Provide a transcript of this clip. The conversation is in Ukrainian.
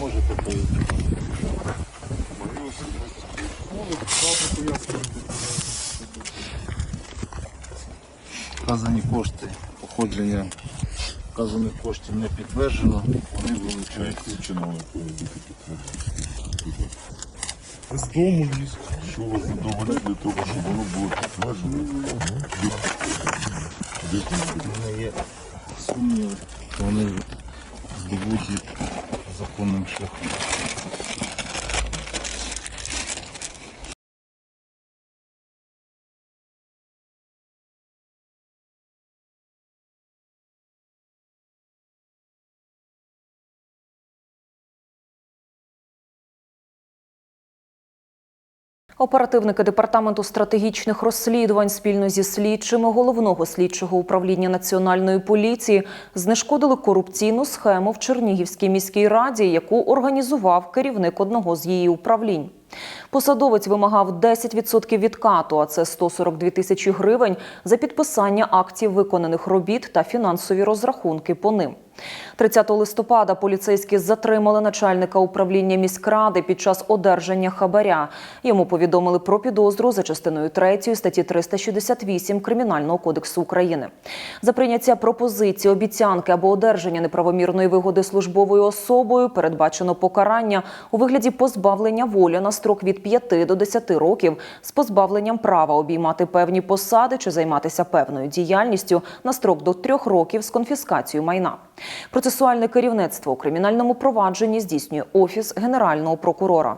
можете поїхати? Вказані кошти походження вказаних коштів не підтверджено, вони вилучаються. З дому ліз. Що вас не для того, щоб воно було підтверджено? У мене є сумніви, вони здобуті законним шляхом. Оперативники департаменту стратегічних розслідувань спільно зі слідчими головного слідчого управління національної поліції знешкодили корупційну схему в Чернігівській міській раді, яку організував керівник одного з її управлінь. Посадовець вимагав 10% відкату, а це 142 тисячі гривень за підписання актів виконаних робіт та фінансові розрахунки по ним. 30 листопада поліцейські затримали начальника управління міськради під час одержання хабаря. Йому повідомили про підозру за частиною 3 статті 368 Кримінального кодексу України. За прийняття пропозиції, обіцянки або одержання неправомірної вигоди службовою особою передбачено покарання у вигляді позбавлення волі на строк від 5 до 10 років з позбавленням права обіймати певні посади чи займатися певною діяльністю на строк до 3 років з конфіскацією майна. Процесуальне керівництво у кримінальному провадженні здійснює офіс генерального прокурора.